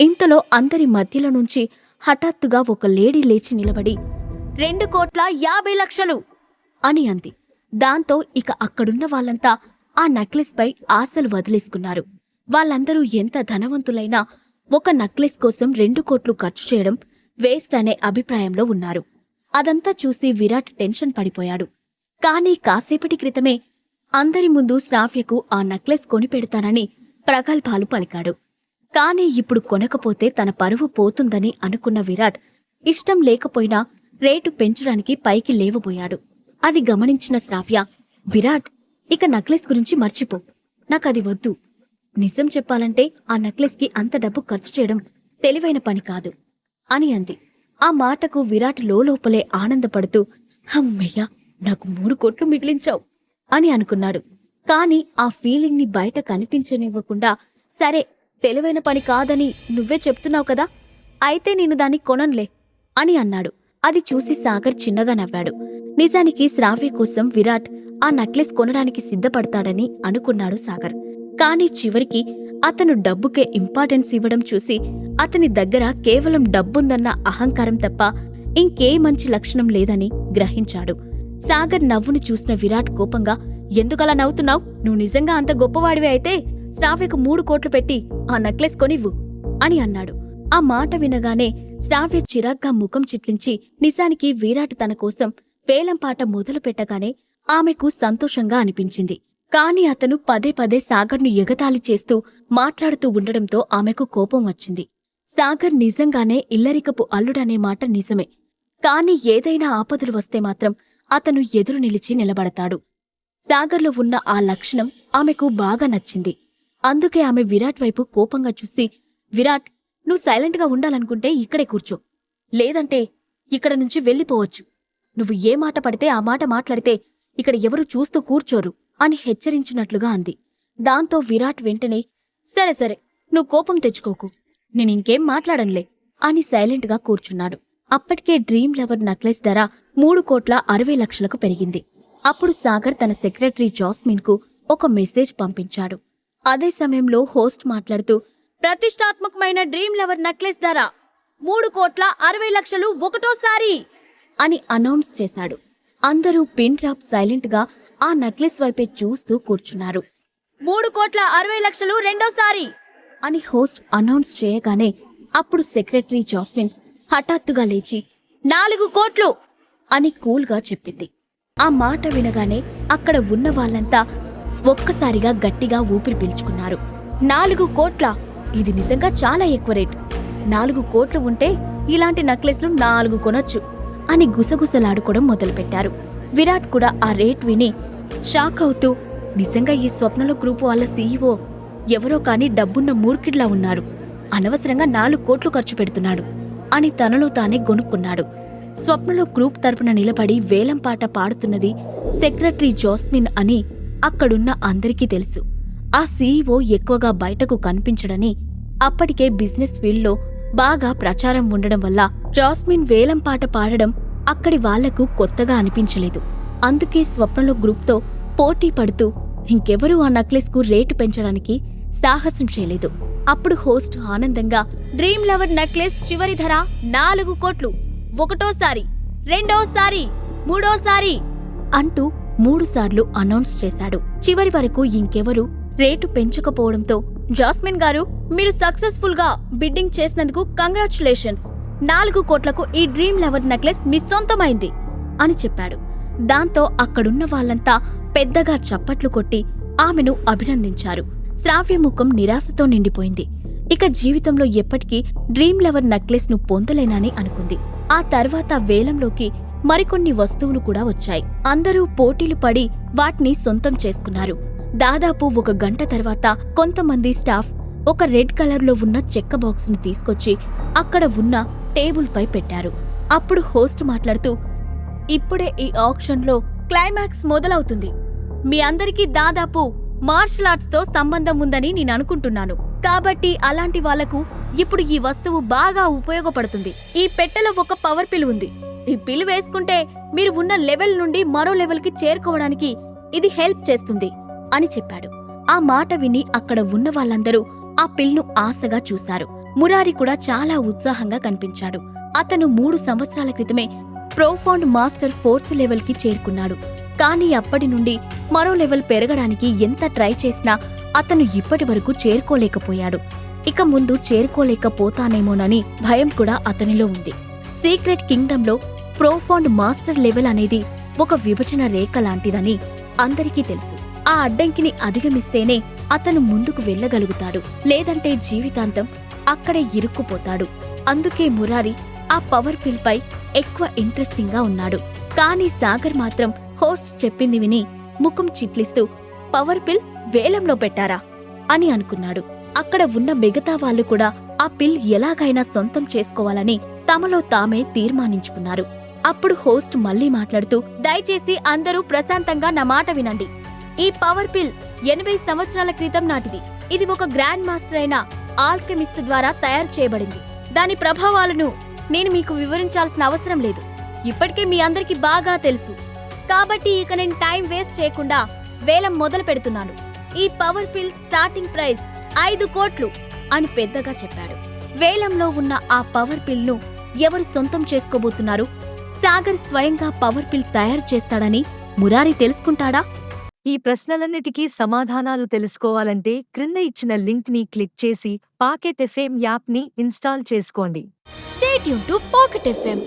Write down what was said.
ఇంతలో అందరి మధ్యలో నుంచి హఠాత్తుగా ఒక లేడీ లేచి నిలబడి రెండు కోట్ల యాభై లక్షలు! అని అంది. దాంతో ఇక అక్కడున్న వాళ్ళంతా ఆ నెక్లెస్పై ఆశలు వదిలేసుకున్నారు. వాళ్ళందరూ ఎంత ధనవంతులైనా ఒక నెక్లెస్ కోసం రెండు కోట్లు ఖర్చు చేయడం వేస్ట్ అనే అభిప్రాయంలో ఉన్నారు. అదంతా చూసి విరాట్ టెన్షన్ పడిపోయాడు. కానీ కాసేపటి క్రితమే అందరి ముందు శ్రావ్యకు ఆ నెక్లెస్ కొనిపెడతానని ప్రగల్భాలు పలికాడు. కానీ ఇప్పుడు కొనకపోతే తన పరువు పోతుందని అనుకున్న విరాట్ ఇష్టం లేకపోయినా రేటు పెంచడానికి పైకి లేవబోయాడు. అది గమనించిన శ్రావ్య విరాట్ ఇక నక్లెస్ గురించి మర్చిపో. నాకది వద్దు. నిజం చెప్పాలంటే ఆ నక్లెస్కి అంత డబ్బు ఖర్చు చేయడం తెలివైన పని కాదు అని అంది. ఆ మాటకు విరాట్ లోపలే ఆనందపడుతూ హమ్మయ్యా నాకు మూడు కోట్లు మిగిలించావు అని అనుకున్నాడు. కాని ఆ ఫీలింగ్ని బయట కనిపించనివ్వకుండా సరే తెలివైన పని కాదని నువ్వే చెప్తున్నావు కదా? అయితే నేను దాన్ని కొనన్లే అని అన్నాడు. అది చూసి సాగర్ చిన్నగా నవ్వాడు. నిజానికి శ్రావ్య కోసం విరాట్ ఆ నెక్లెస్ కొనడానికి సిద్ధపడతాడని అనుకున్నాడు సాగర్. కాని చివరికి అతను డబ్బుకే ఇంపార్టెన్స్ ఇవ్వడం చూసి అతని దగ్గర కేవలం డబ్బుందన్న అహంకారం తప్ప ఇంకే మంచి లక్షణం లేదని గ్రహించాడు. సాగర్ నవ్వును చూసిన విరాట్ కోపంగా ఎందుకలా నవ్వుతున్నావు? నువ్వు నిజంగా అంత గొప్పవాడివి అయితే శ్రావ్యకు మూడు కోట్లు పెట్టి ఆ నెక్లెస్ కొనివ్వు అని అన్నాడు. ఆ మాట వినగానే శ్రావ్య చిరాగ్గా ముఖం చిట్లించి నిజానికి విరాట్ తన కోసం వేలంపాట మొదలు పెట్టగానే ఆమెకు సంతోషంగా అనిపించింది. కాని అతను పదే పదే సాగర్ను ఎగతాళి చేస్తూ మాట్లాడుతూ ఉండడంతో ఆమెకు కోపం వచ్చింది. సాగర్ నిజంగానే ఇల్లరికపు అల్లుడనే మాట నిజమే. కాని ఏదైనా ఆపదలు వస్తే మాత్రం అతను ఎదురు నిలిచి నిలబడతాడు. సాగర్లో ఉన్న ఆ లక్షణం ఆమెకు బాగా నచ్చింది. అందుకే ఆమె విరాట్ వైపు కోపంగా చూసి విరాట్ నువ్వు సైలెంట్గా ఉండాలనుకుంటే ఇక్కడే కూర్చో. లేదంటే ఇక్కడ నుంచి వెళ్ళిపోవచ్చు. నువ్వు ఏ మాట పడితే ఆ మాట మాట్లాడితే ఇక్కడ ఎవరు చూస్తూ కూర్చోరు అని హెచ్చరించినట్లుగా అంది. దాంతో విరాట్ వెంటనే సరే సరే నువ్వు కోపం తెచ్చుకోకు. నేనింకేం మాట్లాడంలే అని సైలెంట్గా కూర్చున్నాడు. అప్పటికే డ్రీమ్ లవర్ నెక్లెస్ ధర మూడు కోట్ల అరవై లక్షలకు పెరిగింది. అప్పుడు సాగర్ తన సెక్రటరీ జాస్మిన్కు ఒక మెసేజ్ పంపించాడు. అదే సమయంలో హోస్ట్ మాట్లాడుతూ ప్రతిష్టాత్మకమైన డ్రీమ్ లవర్ నెక్లెస్ ధర మూడు కోట్ల అరవై లక్షలు ఒకటోసారి అని అనౌన్స్ చేశాడు. అందరూ పిన్ డ్రాప్ సైలెంట్గా ఆ నెక్లెస్ వైపే చూస్తూ కూర్చున్నారు. మూడు కోట్ల అరవై లక్షలు రెండోసారి అని హోస్ట్ అనౌన్స్ చేయగానే అప్పుడు సెక్రటరీ జాస్మిన్ హఠాత్తుగా లేచి నాలుగు కోట్లు అని కూల్గా చెప్పింది. ఆ మాట వినగానే అక్కడ ఉన్న వాళ్ళంతా ఒక్కసారిగా గట్టిగా ఊపిరి పీల్చుకున్నారు. నాలుగు కోట్ల. ఇది నిజంగా చాలా ఎక్కువ రేట్. నాలుగు కోట్లు ఉంటే ఇలాంటి నెక్లెస్లు నాలుగు కొనొచ్చు అని గుసగుసలాడుకోవడం మొదలుపెట్టారు. విరాట్ కూడా ఆ రేట్ విని షాక్ అవుతూ నిజంగా ఈ స్వప్నలో గ్రూపు వాళ్ళ సీఈఓ ఎవరో కాని డబ్బున్న మూర్ఖిడ్లా ఉన్నారు. అనవసరంగా నాలుగు కోట్లు ఖర్చు పెడుతున్నాడు అని తనలో తానే గొనుక్కున్నాడు. స్వప్నలో గ్రూప్ తరపున నిలబడి వేలంపాట పాడుతున్నది సెక్రటరీ జోస్మిన్ అని అక్కడున్న అందరికీ తెలుసు. ఆ సీఈఓ ఎక్కువగా బయటకు కనిపించడని అప్పటికే బిజినెస్ ఫీల్డ్లో బాగా ప్రచారం ఉండడం వల్ల జాస్మిన్ వేలం పాట పాడడం అక్కడి వాళ్ళకు కొత్తగా అనిపించలేదు. అందుకే స్వప్నలో గ్రూప్తో పోటీ పడుతూ ఇంకెవరూ ఆ నక్లెస్కు రేటు పెంచడానికి సాహసం చేయలేదు. అప్పుడు హోస్ట్ ఆనందంగా డ్రీమ్ లవర్ నెక్లెస్ చివరి ధర నాలుగు కోట్లు. ఒకటోసారి రెండోసారి మూడోసారి అంటూ మూడుసార్లు అనౌన్స్ చేశాడు. చివరి వరకు ఇంకెవరూ రేటు పెంచకపోవడంతో జాస్మిన్ గారు మీరు సక్సెస్ఫుల్గా బిడ్డింగ్ చేసినందుకు కంగ్రాచులేషన్స్. నాలుగు కోట్లకు ఈ డ్రీమ్ లవర్ నెక్లెస్ మీ సొంతమైంది అని చెప్పాడు. దాంతో అక్కడున్న వాళ్ళంతా పెద్దగా చప్పట్లు కొట్టి ఆమెను అభినందించారు. శ్రావ్యముఖం నిరాశతో నిండిపోయింది. ఇక జీవితంలో ఎప్పటికీ డ్రీమ్ లవర్ నెక్లెస్ను పొందలేనని అనుకుంది. ఆ తర్వాత వేలంలోకి మరికొన్ని వస్తువులు కూడా వచ్చాయి. అందరూ పోటీలు పడి వాటిని సొంతం చేసుకున్నారు. దాదాపు ఒక గంట తర్వాత కొంతమంది స్టాఫ్ ఒక రెడ్ కలర్లో ఉన్న చెక్క బాక్స్ను తీసుకొచ్చి అక్కడ ఉన్న టేబుల్పై పెట్టారు. అప్పుడు హోస్ట్ మాట్లాడుతూ ఇప్పుడే ఈ ఆక్షన్లో క్లైమాక్స్ మొదలవుతుంది. మీ అందరికీ దాదాపు మార్షల్ ఆర్ట్స్తో సంబంధం ఉందని నేను అనుకుంటున్నాను. కాబట్టి అలాంటి వాళ్ళకు ఇప్పుడు ఈ వస్తువు బాగా ఉపయోగపడుతుంది. ఈ పెట్టెలో ఒక పవర్ పిల్ ఉంది. ఈ పిల్ వేసుకుంటే మీరు ఉన్న లెవెల్ నుండి మరో లెవెల్కి చేరుకోవడానికి ఇది హెల్ప్ చేస్తుంది అని చెప్పాడు. ఆ మాట విని అక్కడ ఉన్న వాళ్ళందరూ ఆ పిల్ను ఆశగా చూశారు. మురారి కూడా చాలా ఉత్సాహంగా కనిపించాడు. అతను మూడు సంవత్సరాల క్రితమే ప్రోఫౌండ్ మాస్టర్ ఫోర్త్ లెవెల్కి చేరుకున్నాడు. కానీ అప్పటి నుండి మరో లెవెల్ పెరగడానికి ఎంత ట్రై చేసినా అతను ఇప్పటి వరకు చేరుకోలేకపోయాడు. ఇక ముందు చేరుకోలేకపోతానేమోనని భయం కూడా అతనిలో ఉంది. సీక్రెట్ కింగ్డమ్లో ప్రోఫౌండ్ మాస్టర్ లెవెల్ అనేది ఒక విభజన రేఖ లాంటిదని అందరికీ తెలుసు. ఆ అడ్డంకిని అధిగమిస్తేనే అతను ముందుకు వెళ్ళగలుగుతాడు. లేదంటే జీవితాంతం అక్కడే ఇరుక్కుపోతాడు. అందుకే మురారి ఆ పవర్ పిల్ పై ఎక్కువ ఇంట్రెస్టింగ్గా ఉన్నాడు. కానీ సాగర్ మాత్రం హోస్ట్ చెప్పింది విని ముఖం చిట్లిస్తూ పవర్ పిల్ వేలంలో పెట్టారా? అని అనుకున్నాడు. అక్కడ ఉన్న మిగతా వాళ్ళు కూడా ఆ పిల్ ఎలాగైనా సొంతం చేసుకోవాలని తమలో తామే తీర్మానించుకున్నారు. అప్పుడు హోస్ట్ మళ్ళీ మాట్లాడుతూ దయచేసి అందరూ ప్రశాంతంగా నా మాట వినండి. ఈ పవర్ పిల్ ఎనభై సంవత్సరాల క్రితం నాటిది. ఇది ఒక గ్రాండ్ మాస్టర్ అయిన ఆల్కెమిస్ట్ ద్వారా తయారు చేయబడింది. దాని ప్రభావాలను నేను మీకు వివరించాల్సిన అవసరం లేదు. ఇప్పటికే మీ అందరికీ బాగా తెలుసు. కాబట్టి ఇక నేను టైం వేస్ట్ చేయకుండా వేలం మొదలు పెడుతున్నాను. ఈ పవర్ పిల్ స్టార్టింగ్ ప్రైస్ ఐదు కోట్లు అని పెద్దగా చెప్పాడు. వేలంలో ఉన్న ఆ పవర్ పిల్ను ఎవరు సొంతం చేసుకోబోతున్నారు? సాగర్ స్వయంగా పవర్ పిల్ తయారు చేస్తాడని మురారి తెలుసుకుంటాడా? ఈ ప్రశ్నలన్నిటికీ సమాధానాలు తెలుసుకోవాలంటే క్రింద ఇచ్చిన లింక్ని క్లిక్ చేసి పాకెట్ ఎఫ్ఎం యాప్ని ఇన్స్టాల్ చేసుకోండి. స్టేట్ యూన్ టు పాకెట్ ఎఫ్ఎం